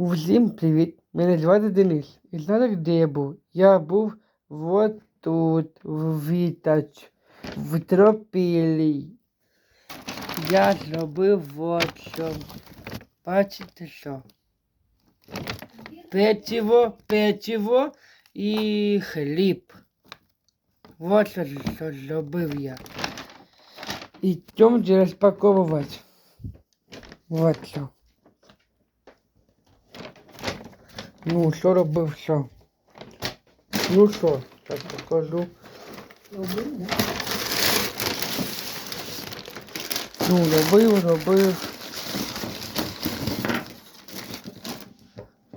Усім привіт! Мене звати Денис. І знаєте, де я був? Я був вот тут, в Вітач, в Тропілі. Я зробив вот що. Бачите що? Печиво, печиво і хліб. Вот що, зробив я. Идемте распаковывать. Вот що. Ну, що робив що? Ну що, так покажу. Ну, робив, робив.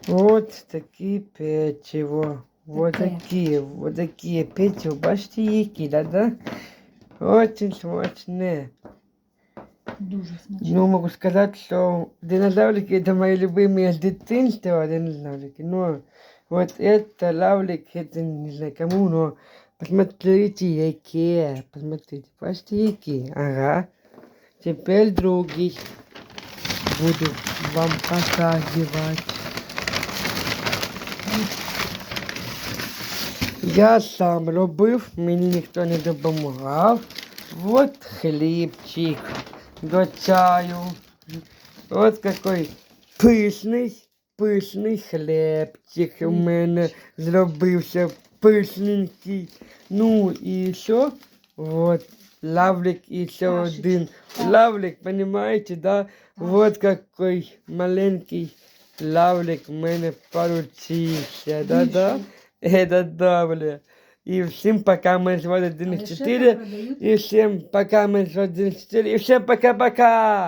Вот такі печиво. Вот Таке. такі, вот такі печиво. Бачите, які, да-да? Очень смачне. Дуже смачно. Ну, могу сказать, что динозаврики это мои любимые с детства динозаврики. Но вот это лавлик, это не знаю кому, но посмотрите, какие, посмотрите, почти какие. Ага. Теперь другий буду вам показывать. Я сам робив, мені ніхто не допомагав. Вот хлібчик до чаю. От какой пишний, пишний хлібчик у мене зробився пишненький. Ну і що? Вот лавлик і ще Кашечка. один. Лавлик, понимаете, да? Вот какой маленький лавлик у мене получився, да-да? Это да, бля. І всім пока, ми звати Але 1 ще 4. продають І всім пока, ми звати 1 4. І всім пока-пока.